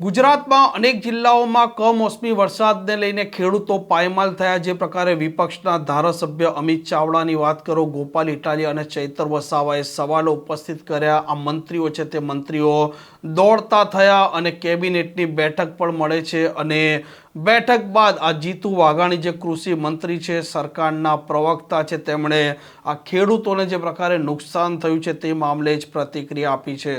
ગુજરાતમાં અનેક જિલ્લાઓમાં કમોસમી વરસાદને લઈને ખેડૂતો પાયમાલ થયા જે પ્રકારે વિપક્ષના ધારાસભ્ય અમિત ચાવડાની વાત કરો, ગોપાલ ઇટાલિયા અને ચૈતર વસાવાએ સવાલો ઉપસ્થિત કર્યા. આ મંત્રીઓ છે તે મંત્રીઓ દોડતા થયા અને કેબિનેટની બેઠક પણ મળે છે અને બેઠક બાદ આ જીતુ વાઘાણી જે કૃષિ મંત્રી છે, સરકારના પ્રવક્તા છે, તેમણે આ ખેડૂતોને જે પ્રકારે નુકસાન થયું છે તે મામલે જ પ્રતિક્રિયા આપી છે.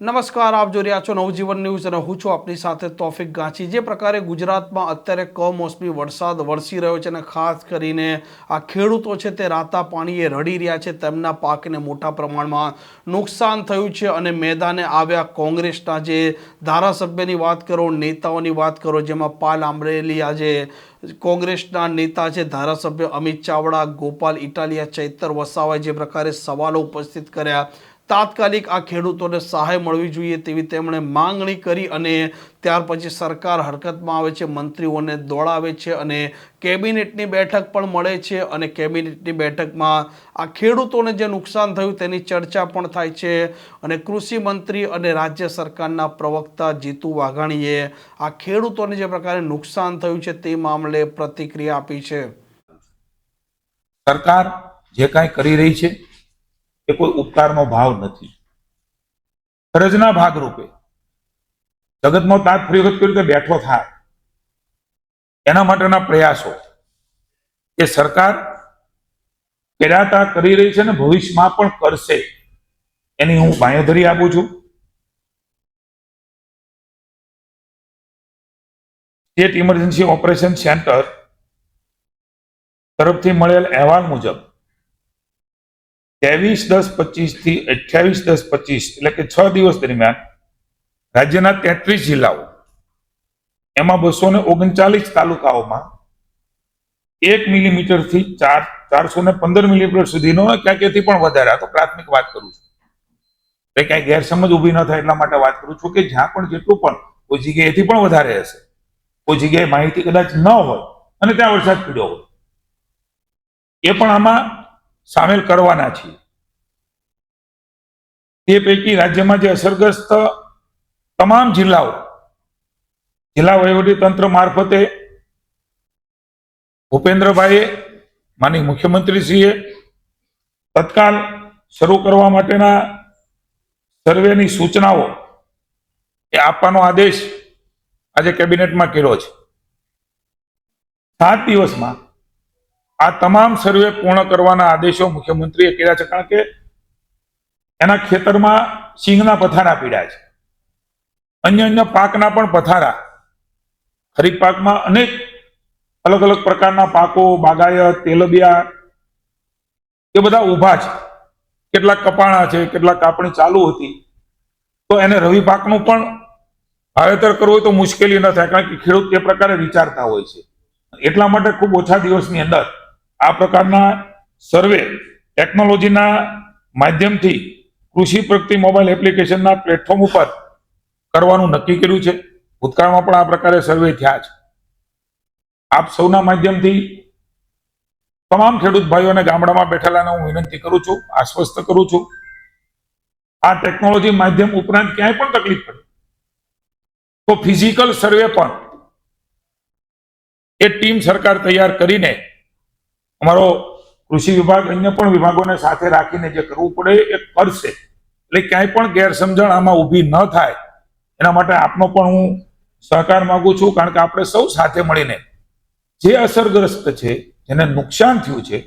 નમસ્કાર, આપ જોઈ રહ્યા છો નવજીવન ન્યૂઝ અને હું છું આપની સાથે તોફિક ગાંચી. જે પ્રકારે ગુજરાતમાં અત્યારે કમોસમી વરસાદ વરસી રહ્યો છે અને ખાસ કરીને આ ખેડૂતો છે તે રાતા પાણીએ રડી રહ્યા છે. તેમના પાકને મોટા પ્રમાણમાં નુકસાન થયું છે અને મેદાને આવ્યા કોંગ્રેસના જે ધારાસભ્યની વાત કરો, નેતાઓની વાત કરો, જેમાં પાલ આંબરેલી આજે કોંગ્રેસના નેતા છે, ધારાસભ્ય અમિત ચાવડા, ગોપાલ ઇટાલિયા, ચૈતર વસાવાએ જે પ્રકારે સવાલો ઉપસ્થિત કર્યા. તાત્કાલિક આ ખેડૂતોને સહાય મળવી જોઈએ તેવી તેમણે માંગણી કરી અને ત્યાર પછી સરકાર હરકતમાં આવે છે, મંત્રીઓને દોડાવે છે અને કેબિનેટની બેઠક પણ મળે છે અને કેબિનેટની બેઠકમાં આ ખેડૂતોને જે નુકસાન થયું તેની ચર્ચા પણ થાય છે અને કૃષિ મંત્રી અને રાજ્ય સરકારના પ્રવક્તા જીતુ વાઘાણીએ આ ખેડૂતોને જે પ્રકારે નુકસાન થયું છે તે મામલે પ્રતિક્રિયા આપી છે. સરકાર જે કાંઈ કરી રહી છે એ કોઈ ઉપકારનો ભાવ નથી. ફરજના ભાગરૂપે જગતમાં તાત ફરી કેવી રીતે બેઠો થાય, એના માટેના પ્રયાસો એ સરકાર કર્યાતા કરી રહી છે ને ભવિષ્યમાં પણ કરશે. એની હું બાંયોધરી આપું છું. સ્ટેટ ઇમરજન્સી ઓપરેશન સેન્ટર તરફથી મળેલ અહેવાલ મુજબ ત્રેવીસ દસ, પચીસથી અઠ્યાવીસ, દસ, પચીસ એટલે કે છ દિવસ દરમિયાન રાજ્યના તેત્રીસ જિલ્લાઓ, એમાં બસો ને ઓગણચાલીસ તાલુકાઓમાં એક મિલીમીટરથી ચાર, ચારસો ને પંદર મિલીમીટર સુધીનો ક્યાંક એથી પણ વધારે તો પ્રાથમિક વાત કરું છું. એટલે ક્યાંય ગેરસમજ ઊભી ન થાય એટલા માટે વાત કરું છું કે જ્યાં પણ જેટલું પણ કોઈ જગ્યાએ એથી પણ વધારે હશે, કોઈ જગ્યાએ માહિતી કદાચ ન હોય અને ત્યાં વરસાદ પીડ્યો હોય. એ પણ આમાં સામેલ કરવાના છીએ. તે પૈકી રાજ્યમાં જે અસરગ્રસ્ત તમામ જિલ્લાઓ, જિલ્લા વહીવટી તંત્ર મારફતે ભૂપેન્દ્રભાઈએ માની મુખ્યમંત્રીશ્રીએ તત્કાલ શરૂ કરવા માટેના સર્વેની સૂચનાઓ એ આપવાનો આદેશ આજે કેબિનેટમાં કર્યો છે. સાત દિવસમાં આ તમામ સર્વે પૂર્ણ કરવાના આદેશો મુખ્યમંત્રીએ કર્યા છે કારણ કે એના ખેતરમાં સિંગના પથારા પીડ્યા છે. અન્ય અન્ય પાકના પણ પથારા. ખરીફ પાકમાં અનેક અલગ અલગ પ્રકારના પાકો, બાગાયત, તેલબિયા એ બધા ઊભા છે. કેટલાક કપાણા છે, કેટલાક કાપણી ચાલુ હતી. તો એને રવિ પાકનું પણ વાવેતર કરવું હોય તો મુશ્કેલી ન થાય, કારણ કે ખેડૂત એ પ્રકારે વિચારતા હોય છે. એટલા માટે ખૂબ ઓછા દિવસની અંદર આ પ્રકારના સર્વે ટેકનોલોજીના માધ્યમથી કૃષિ પ્રગતિ મોબાઈલ એપ્લિકેશનના પ્લેટફોર્મ ઉપર કરવાનું નક્કી કર્યું છે. ભૂતકાળમાં પણ આ પ્રકારે સર્વે થયા છે. આપ સૌના માધ્યમથી તમામ ખેડૂત ભાઈઓને ગામડામાં બેઠેલાને હું વિનંતી કરું છું, આશ્વસ્ત કરું છું. આ ટેકનોલોજી માધ્યમ ઉપરાંત ક્યાંય પણ તકલીફ પડે. તો ફિઝિકલ સર્વે પણ એ ટીમ સરકાર તૈયાર કરીને અમારો કૃષિ વિભાગ અન્ય પણ વિભાગોને સાથે રાખીને જે કરવું પડે એ કરશે. એટલે ક્યાંય પણ ગેરસમજણ આમાં ઊભી ન થાય. એના માટે આપનો પણ હું સહકાર માગું છું, કારણ કે આપણે સૌ સાથે મળીને જે અસરગ્રસ્ત છે, જેને નુકસાન થયું છે,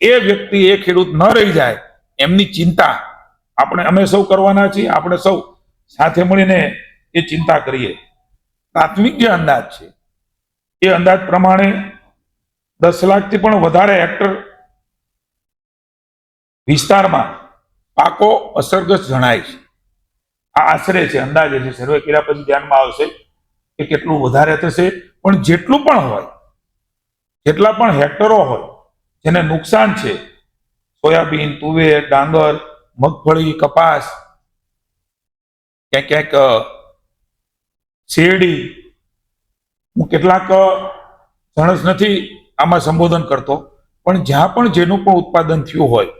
એ વ્યક્તિ, એ ખેડૂત ન રહી જાય, એમની ચિંતા આપણે અમે સૌ કરવાના છીએ, આપણે સૌ સાથે મળીને એ ચિંતા કરીએ. પ્રાથમિક જે અંદાજ છે, એ અંદાજ પ્રમાણે દસ લાખથી પણ વધારે હેક્ટર વિસ્તારમાં પાકો અસરગ્રસ્ત જણાય છે. આ આશરે છે, અંદાજે છે, સર્વે કર્યા પછી ધ્યાનમાં આવશે કે કેટલું વધારે થશે. પણ જેટલું પણ હોય, જેટલા પણ હેક્ટરો હોય, જેને નુકસાન છે, સોયાબીન, તુવેર, ડાંગર, મગફળી, કપાસ, ક્યાંક ક્યાંક શેરડી, હું કેટલાક જણસ નથી આમાં સંબોધન કરતો. પણ જ્યાં પણ જેનું પણ ઉત્પાદન થયું હોય,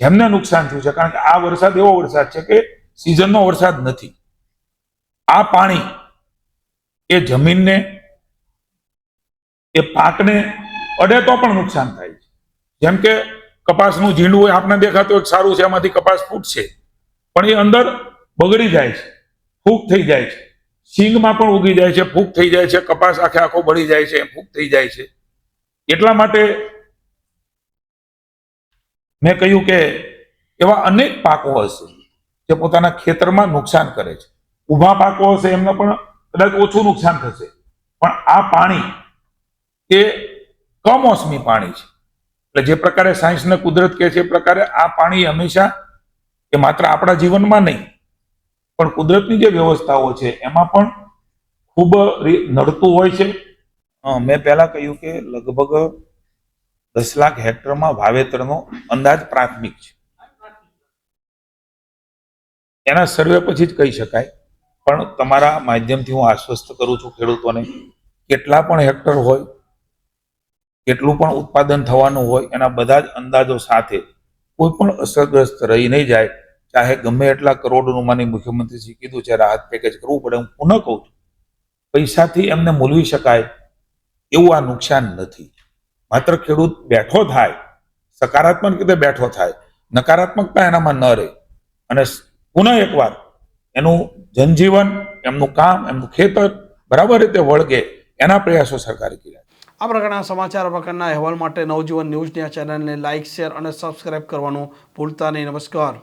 જેમને નુકસાન થયું છે, કારણ કે આ વરસાદ એવો વરસાદ છે કે સિઝનનો વરસાદ નથી. આ પાણી એ જમીનને, એ પાકને અડે તો પણ નુકસાન થાય છે. જેમ કે કપાસનું ઝીંડું હોય, આપને દેખાતું એક સારું છે, એમાંથી કપાસ ફૂટશે. પણ એ અંદર બગડી જાય છે ફૂગ થઈ જાય છે. સિંગમાં પણ ઉગી જાય છે ફૂગ થઈ જાય છે, કપાસ આખે આખો બળી જાય છે ફૂગ થઈ જાય છે. એટલા માટે મેં કહ્યું કે એવા અનેક પાકો હશે જે પોતાના ખેતરમાં નુકસાન કરે છે. ઊભા પાકો હશે એમને પણ કદાચ ઓછું નુકસાન થશે. પણ આ પાણી એ કમોસમી પાણી છે. એટલે જે પ્રકારે સાયન્સને કુદરત કહે છે એ પ્રકારે આ પાણી હંમેશા એ માત્ર આપણા જીવનમાં નહીં, પણ કુદરતની જે વ્યવસ્થાઓ છે એમાં પણ ખૂબ નડતું હોય છે. મેં પહેલા કહ્યું કે લગભગ દસ લાખ હેક્ટરમાં વાવેતરનો અંદાજ પ્રાથમિક છે. એના સર્વે પછી જ કહી શકાય, પણ તમારા માધ્યમથી હું આશ્વસ્ત કરું છું ખેડૂતોને, કેટલા પણ હેક્ટર હોય, કેટલું પણ ઉત્પાદન થવાનું હોય, એના બધા જ અંદાજો સાથે કોઈ પણ અસરગ્રસ્ત રહી નહીં જાય, ચાહે ગમે એટલા કરોડનું માની મુખ્યમંત્રીશ્રી કીધું છે, રાહત પેકેજ કરવું પડે, હું પુનઃ કહું છું. પૈસાથી એમને મૂલવી શકાય એવું આ નુકસાન નથી. માત્ર ખેડૂત બેઠો થાય, સકારાત્મક રીતે બેઠો થાય, નકારાત્મકતા એનામાં ન રહે. અને પુનઃ એકવાર એનું જનજીવન, એમનું કામ, એમનું ખેતર બરાબર રીતે વળગે, એના પ્રયાસો સરકારે કર્યા આ પ્રકારના સમાચાર પ્રકારના અહેવાલ માટે નવજીવન ન્યૂઝની ચેનલને લાઇક, શેર અને સબસ્ક્રાઇબ કરવાનું ભૂલતા નહીં. નમસ્કાર.